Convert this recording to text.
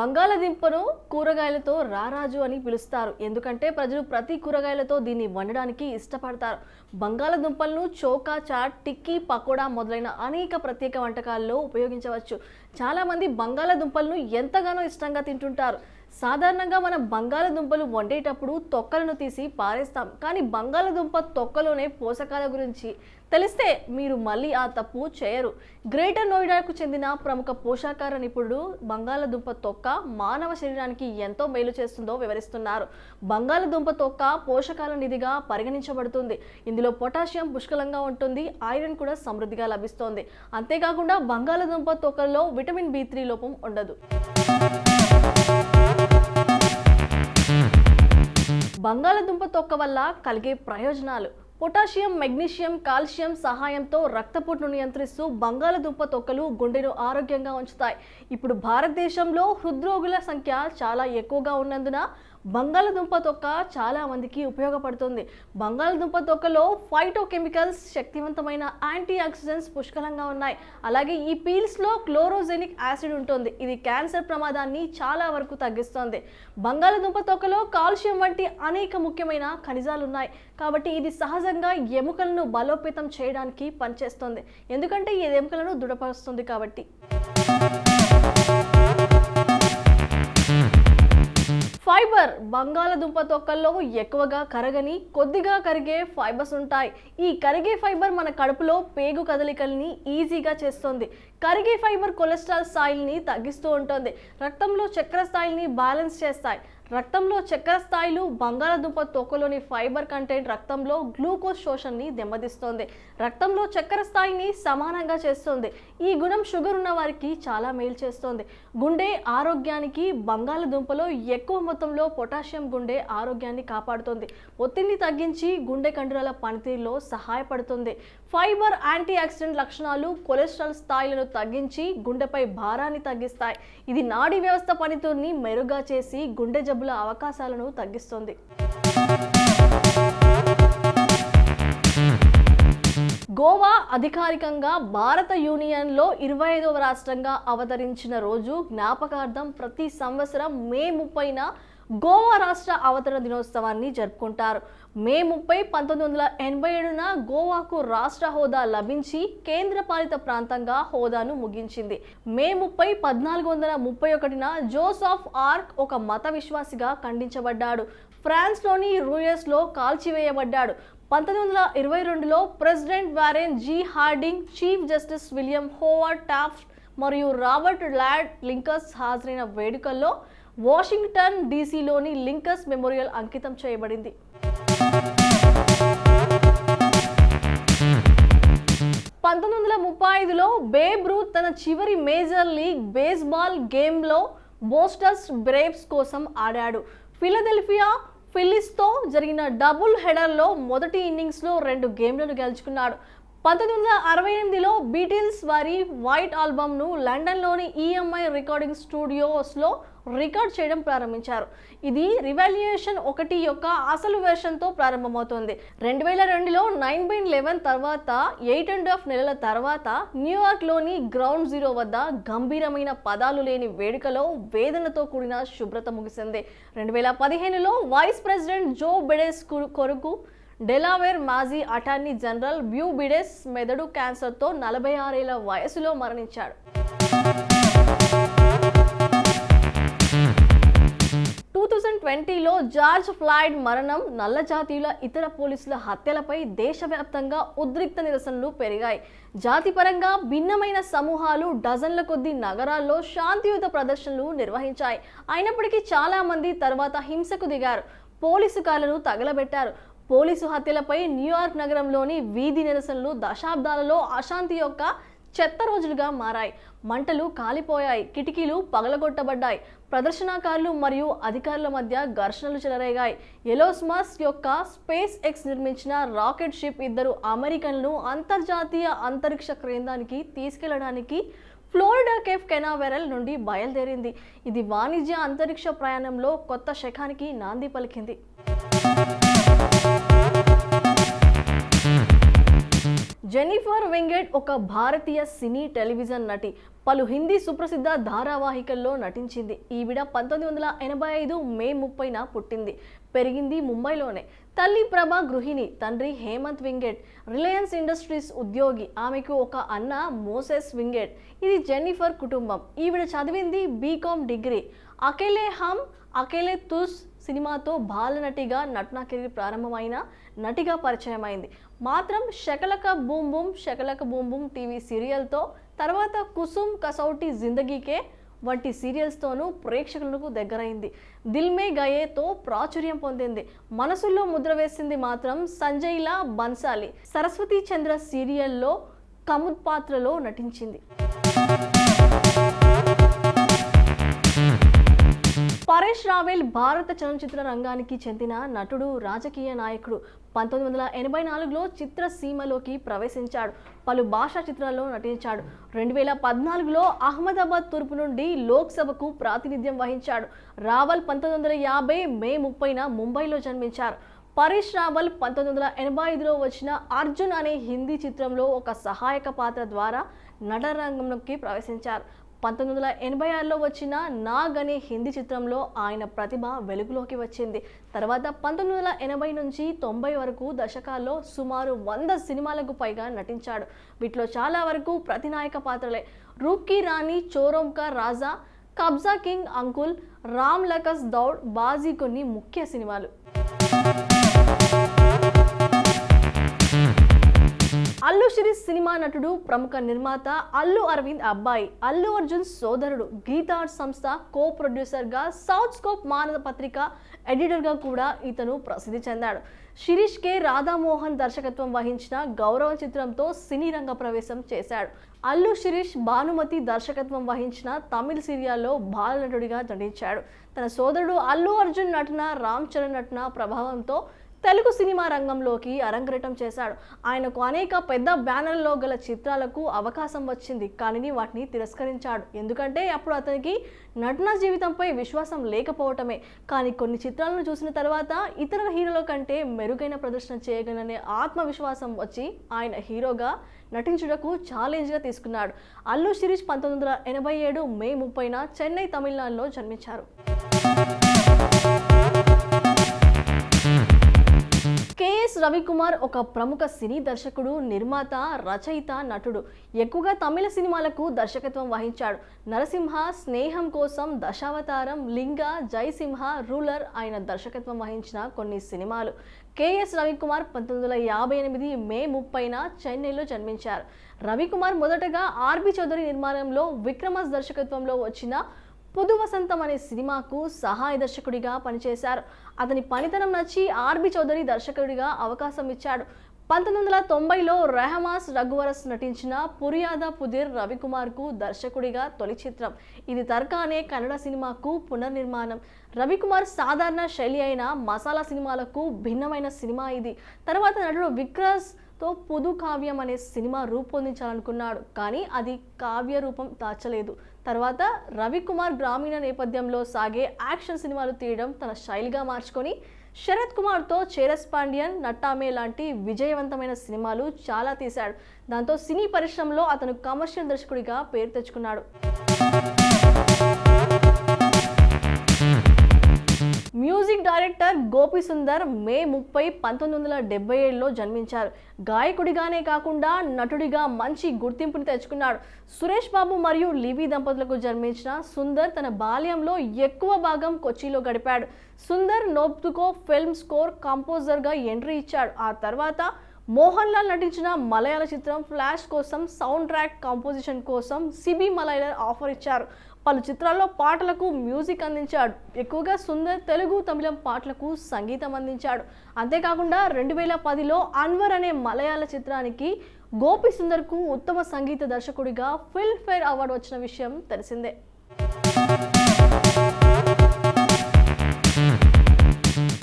బంగాళదుంపను కూరగాయలతో రారాజు అని పిలుస్తారు. ఎందుకంటే ప్రజలు ప్రతి కూరగాయలతో దీన్ని వండడానికి ఇష్టపడతారు. బంగాళదుంపలను చోకా చాట్ టిక్కీ పకోడా మొదలైన అనేక ప్రత్యేక వంటకాల్లో ఉపయోగించవచ్చు. చాలామంది బంగాళదుంపలను ఎంతగానో ఇష్టంగా తింటుంటారు. సాధారణంగా మనం బంగాళదుంపలు వండేటప్పుడు తొక్కలను తీసి పారేస్తాం. కానీ బంగాళదుంప తొక్కలోనే పోషకాల గురించి తెలిస్తే మీరు మళ్ళీ ఆ తప్పు చేయరు. గ్రేటర్ నోయిడాకు చెందిన ప్రముఖ పోషాకార నిపుణుడు బంగాళదుంప తొక్క మానవ శరీరానికి ఎంతో మేలు చేస్తుందో వివరిస్తున్నారు. బంగాళదుంప తొక్క పోషకాల నిధిగా పరిగణించబడుతుంది. ఇందులో పొటాషియం పుష్కలంగా ఉంటుంది ఐరన్ కూడా సమృద్ధిగా లభిస్తోంది. అంతేకాకుండా బంగాళదుంప తొక్కల్లో విటమిన్ బి త్రీ లోపం ఉండదు. బంగాళదుంప తొక్క వల్ల కలిగే ప్రయోజనాలు. పొటాషియం మెగ్నీషియం కాల్షియం సహాయంతో రక్తపోటును నియంత్రిస్తూ బంగాళదుంప తొక్కలు గుండెను ఆరోగ్యంగా ఉంచుతాయి. ఇప్పుడు భారతదేశంలో హృద్రోగుల సంఖ్య చాలా ఎక్కువగా ఉన్నందున బంగాళదుంప తొక్క చాలా మందికి ఉపయోగపడుతుంది. బంగాళదుంప తొక్కలో ఫైటోకెమికల్స్ శక్తివంతమైన యాంటీ ఆక్సిడెంట్స్ పుష్కలంగా ఉన్నాయి. అలాగే ఈ పీల్స్లో క్లోరోజెనిక్ యాసిడ్ ఉంటుంది. ఇది క్యాన్సర్ ప్రమాదాన్ని చాలా వరకు తగ్గిస్తుంది. బంగాళదుంప తొక్కలో కాల్షియం వంటి అనేక ముఖ్యమైన ఖనిజాలు ఉన్నాయి. కాబట్టి ఇది సహజంగా ఎముకలను బలోపేతం చేయడానికి పనిచేస్తుంది. ఎందుకంటే ఈ ఎముకలను దృఢపరుస్తుంది కాబట్టి. ఫైబర్ బంగాళదుంప తొక్కల్లో ఎక్కువగా కరగని కొద్దిగా కరిగే ఫైబర్స్ ఉంటాయి. ఈ కరిగే ఫైబర్ మన కడుపులో పేగు కదలికల్ని ఈజీగా చేస్తుంది. కరిగే ఫైబర్ కొలెస్ట్రాల్ స్థాయిల్ని తగ్గిస్తూ ఉంటుంది. రక్తంలో చక్కెర స్థాయిల్ని బ్యాలెన్స్ చేస్తాయి. రక్తంలో చక్కెర స్థాయిలు బంగాళదుంప తోకలోని ఫైబర్ కంటెంట్ రక్తంలో గ్లూకోజ్ శోషణని దెబ్బతీస్తుంది రక్తంలో చక్కెర స్థాయిని సమానంగా చేస్తుంది. ఈ గుణం షుగర్ ఉన్న వారికి చాలా మేలు చేస్తుంది. గుండె ఆరోగ్యానికి బంగాళదుంపలో ఎక్కువ మొత్తంలో పొటాషియం గుండె ఆరోగ్యాన్ని కాపాడుతుంది. ఒత్తిడిని తగ్గించి గుండె కండరాల పనితీరులో సహాయపడుతుంది. ఫైబర్ యాంటీ ఆక్సిడెంట్ లక్షణాలు కొలెస్ట్రాల్ స్థాయిలను తగ్గించి గుండెపై భారాన్ని తగ్గిస్తాయి. ఇది నాడీ వ్యవస్థ పనితీరుని మెరుగ్గా చేసి గుండె జబ్బుల అవకాశాలను తగ్గిస్తుంది. గోవా అధికారికంగా భారత యూనియన్లో ఇరవై ఐదవ రాష్ట్రంగా అవతరించిన రోజు జ్ఞాపకార్థం ప్రతి సంవత్సరం మే ముప్పైన గోవా రాష్ట్ర అవతరణ దినోత్సవాన్ని జరుపుకుంటారు. మే ముప్పై పంతొమ్మిది వందల ఎనభై ఏడున గోవాకు రాష్ట్ర హోదా లభించి కేంద్రపాలిత ప్రాంతంగా హోదాను ముగించింది. మే ముప్పై పద్నాలుగు వందల ముప్పై ఒకటిన జోసాఫ్ ఆర్క్ ఒక మత విశ్వాసిగా ఖండించబడ్డాడు. ఫ్రాన్స్లోని రూయస్లో కాల్చివేయబడ్డాడు. పంతొమ్మిది వందల ఇరవై రెండులో president Warren G Harding chief justice William Howard Taft మరియు రాబర్ట్ ల్యాడ్ లింకస్ హాజరైన వేడుకల్లో వాషింగ్టన్ డీసీలోని లింకస్ మెమోరియల్ అంకితం చేయబడింది. పంతొమ్మిది వందల ముప్పై ఐదులో బేబ్రూత్ తన చివరి మేజర్ లీగ్ బేస్బాల్ గేమ్లో బోస్టర్స్ బ్రేవ్స్ కోసం ఆడాడు. ఫిలదెల్ఫియా ఫిల్లిస్తో జరిగిన డబుల్ హెడర్లో మొదటి ఇన్నింగ్స్లో రెండు గేమ్లను గెలుచుకున్నాడు. పంతొమ్మిది వందల అరవై ఎనిమిదిలో బీటిల్స్ వారి వైట్ ఆల్బమ్ను లండన్లోని ఈఎంఐ రికార్డింగ్ స్టూడియోస్లో రికార్డ్ చేయడం ప్రారంభించారు. ఇది రివాల్యుయేషన్ ఒకటి యొక్క అసలు వెర్షన్తో ప్రారంభమవుతుంది. రెండు వేల రెండులో నైన్ బై లెవెన్ తర్వాత ఎయిట్ అండ్ హాఫ్ నెలల తర్వాత న్యూయార్క్లోని గ్రౌండ్ జీరో వద్ద గంభీరమైన పదాలు లేని వేడుకలో వేదనతో కూడిన శుభ్రత ముగిసింది. రెండు వేల పదిహేనులో వైస్ ప్రెసిడెంట్ జో బెడెస్ కొరకు డెలావేర్ మాజీ అటార్నీ జనరల్ బ్యూ బిడెస్ మెదడు క్యాన్సర్తో నలభై ఆరేళ్ళ వయసులో మరణించాడు. థౌజండ్ ట్వంటీలో జార్జ్ ఫ్లాయిడ్ మరణం నల్ల జాతీయుల ఇతర పోలీసుల హత్యలపై దేశవ్యాప్తంగా ఉద్రిక్త నిరసనలు పెరిగాయి. జాతిపరంగా భిన్నమైన సమూహాలు డజన్ల కొద్ది నగరాల్లో శాంతియుత ప్రదర్శనలు నిర్వహించాయి. అయినప్పటికీ చాలామంది తర్వాత హింసకు దిగారు. పోలీసు కార్లను తగలబెట్టారు. పోలీసు హత్యలపై న్యూయార్క్ నగరంలోని వీధి నిరసనలు దశాబ్దాలలో అశాంతి యొక్క చెత్త రోజులుగా మారాయి. మంటలు కాలిపోయాయి. కిటికీలు పగలగొట్టబడ్డాయి. ప్రదర్శనకారులు మరియు అధికారుల మధ్య ఘర్షణలు చెలరేగాయి. ఎలోస్మస్ యొక్క స్పేస్ ఎక్స్ నిర్మించిన రాకెట్ షిప్ ఇద్దరు అమెరికన్లు అంతర్జాతీయ అంతరిక్ష కేంద్రానికి తీసుకెళ్ళడానికి ఫ్లోరిడా కేఫ్ కెనావెరల్ నుండి బయలుదేరింది. ఇది వాణిజ్య అంతరిక్ష ప్రయాణంలో కొత్త శకానికి నాంది పలికింది. జెనిఫర్ వెంగెట్ ఒక భారతీయ సినీ టెలివిజన్ నటి. పలు హిందీ సుప్రసిద్ధ ధారావాహికల్లో నటించింది. ఈవిడ పంతొమ్మిది వందల ఎనభై ఐదు మే ముప్పైన పుట్టింది. పెరిగింది ముంబైలోనే. తల్లి ప్రభ గృహిణి తండ్రి హేమంత్ వింగెట్. రిలయన్స్ ఇండస్ట్రీస్ ఉద్యోగి ఆమెకు ఒక అన్న మోసెస్ వింగెట్. ఇది జెన్నిఫర్ కుటుంబం. ఈవిడ చదివింది బీకామ్ డిగ్రీ. అకేలే హమ్ అకేలే తుస్ సినిమాతో బాలనటిగా నటనా కెరీర్ ప్రారంభమైన నటిగా పరిచయమైంది. మాత్రం Shaka Laka boom boom Shaka Laka boom boom TV సీరియల్తో తర్వాత కుసుమ్ కసౌటి జిందగీకే వంటి సీరియల్స్తోనూ ప్రేక్షకులకు దగ్గరైంది. దిల్ మే గయేతో ప్రాచుర్యం పొందింది. మనసుల్లో ముద్ర వేసింది మాత్రం సంజయ్లా బన్సాలి. సరస్వతి చంద్ర సీరియల్లో కముద్ పాత్రలో నటించింది. పరేష్ రావెల్ భారత చలనచిత్ర రంగానికి చెందిన నటుడు రాజకీయ నాయకుడు. పంతొమ్మిది వందల ఎనభై నాలుగులో చిత్రసీమలోకి ప్రవేశించాడు. పలు భాషా చిత్రాల్లో నటించాడు. రెండు వేల పద్నాలుగులో అహ్మదాబాద్ తూర్పు నుండి లోక్సభకు ప్రాతినిధ్యం వహించాడు. రావల్ పంతొమ్మిది వందల యాభై మే ముప్పైన ముంబైలో జన్మించారు. పరేష్ రావల్ పంతొమ్మిది వందల ఎనభై ఐదులో వచ్చిన అర్జున్ అనే హిందీ చిత్రంలో ఒక సహాయక పాత్ర ద్వారా నటరంగంలోకి ప్రవేశించారు. పంతొమ్మిది వందల ఎనభై ఆరులో వచ్చిన నాగ్ అనే హిందీ చిత్రంలో ఆయన ప్రతిభ వెలుగులోకి వచ్చింది. తర్వాత పంతొమ్మిది వందల ఎనభై నుంచి తొంభై వరకు దశకాల్లో సుమారు వంద సినిమాలకు పైగా నటించాడు. వీటిలో చాలా వరకు ప్రతినాయక పాత్రలే. రూప్కి రాణి చోరోంకా రాజా కబ్జా కింగ్ అంకుల్ రామ్ లకస్ దౌడ్ బాజీ కొన్ని ముఖ్య సినిమాలు. అల్లు శిరీష్ సినిమా నటుడు ప్రముఖ నిర్మాత అల్లు అరవింద్ అబ్బాయి అల్లు అర్జున్ సోదరుడు గీతా సంస్థ కో ప్రొడ్యూసర్గా సౌత్ స్కోప్ మానద పత్రిక ఎడిటర్గా కూడా ఇతను ప్రసిద్ధి చెందాడు. శిరీష్ కే. రాధామోహన్ దర్శకత్వం వహించిన గౌరవ చిత్రంతో సినీ రంగ ప్రవేశం చేశాడు. అల్లు శిరీష్ భానుమతి దర్శకత్వం వహించిన తమిళ సీరియాల్లో బాలనటుడిగా నటించాడు. తన సోదరుడు అల్లు అర్జున్ నటన రామ్ చరణ్ నటన ప్రభావంతో తెలుగు సినిమా రంగంలోకి అరంగరటం చేశాడు. ఆయనకు అనేక పెద్ద బ్యానర్లో గల చిత్రాలకు అవకాశం వచ్చింది. కానీ వాటిని తిరస్కరించాడు. ఎందుకంటే అప్పుడు అతనికి నటన జీవితంపై విశ్వాసం లేకపోవటమే. కానీ కొన్ని చిత్రాలను చూసిన తర్వాత ఇతర హీరోల కంటే మెరుగైన ప్రదర్శన చేయగలనే ఆత్మవిశ్వాసం వచ్చి ఆయన హీరోగా నటించుటకు ఛాలెంజ్గా తీసుకున్నాడు. అల్లు శిరీష్ పంతొమ్మిది వందల ఎనభై ఏడు మే ముప్పైన చెన్నై తమిళనాడులో జన్మించారు. కేఎస్ రవికుమార్ ఒక ప్రముఖ సినీ దర్శకుడు నిర్మాత రచయిత నటుడు. ఎక్కువగా తమిళ సినిమాలకు దర్శకత్వం వహించాడు. నరసింహ స్నేహం కోసం దశావతారం లింగ జయసింహ రూలర్ ఆయన దర్శకత్వం వహించిన కొన్ని సినిమాలు. కేఎస్ రవికుమార్ పంతొమ్మిది వందల యాభై ఎనిమిది మే ముప్పైన చెన్నైలో జన్మించారు. రవికుమార్ మొదటగా ఆర్బి చౌదరి నిర్మాణంలో విక్రమస్ దర్శకత్వంలో వచ్చిన పుదు వసంతం అనే సినిమాకు సహాయ దర్శకుడిగా పనిచేశారు. అతని పనితనం నచ్చి ఆర్బి చౌదరి దర్శకుడిగా అవకాశం ఇచ్చాడు. పంతొమ్మిది వందల తొంభైలో రెహమాస్ రఘువరస్ నటించిన పురియాద పుదిర్ రవికుమార్కు దర్శకుడిగా తొలి చిత్రం. ఇది తర్కానే కన్నడ సినిమాకు పునర్నిర్మాణం. రవికుమార్ సాధారణ శైలి అయిన మసాలా సినిమాలకు భిన్నమైన సినిమా ఇది. తర్వాత నటుడు విక్రస్తో పుదు కావ్యం అనే సినిమా రూపొందించాలనుకున్నాడు. కానీ అది కావ్య రూపం దాచలేదు. తర్వాత రవికుమార్ గ్రామీణ నేపథ్యంలో సాగే యాక్షన్ సినిమాలు తీయడం తన శైలిగా మార్చుకొని శరత్ కుమార్తో చేరస్ పాండియన్ నట్టామే లాంటి విజయవంతమైన సినిమాలు చాలా తీశాడు. దాంతో సినీ పరిశ్రమలో అతను కమర్షియల్ దర్శకుడిగా పేరు తెచ్చుకున్నాడు. Music director Gopi Sundar May ముప్పై పంతొమ్మిది వందల డెబ్బై ఏడులో జన్మించారు. గాయకుడిగానే కాకుండా నటుడిగా మంచి గుర్తింపుని తెచ్చుకున్నాడు. సురేష్ బాబు మరియు లివి దంపతులకు జన్మించిన సుందర్ తన బాల్యంలో ఎక్కువ భాగం కొచ్చిలో గడిపాడు. సుందర్ నోబ్తుకో ఫిల్మ్ స్కోర్ కంపోజర్గా ఎంట్రీ ఇచ్చాడు. ఆ తర్వాత మోహన్ లాల్ నటించిన మలయాళ చిత్రం ఫ్లాష్ కోసం సౌండ్ ట్రాక్ కంపోజిషన్ కోసం సిబి మలయాళ ఆఫర్ ఇచ్చారు. పలు చిత్రాల్లో పాటలకు మ్యూజిక్ అందించాడు. ఎక్కువగా సుందర్ తెలుగు తమిళం పాటలకు సంగీతం అందించాడు. అంతేకాకుండా రెండు వేల పదిలో అన్వర్ అనే మలయాళ చిత్రానికి గోపి సుందర్కు ఉత్తమ సంగీత దర్శకుడిగా ఫిల్మ్ఫేర్ అవార్డు వచ్చిన విషయం తెలిసిందే.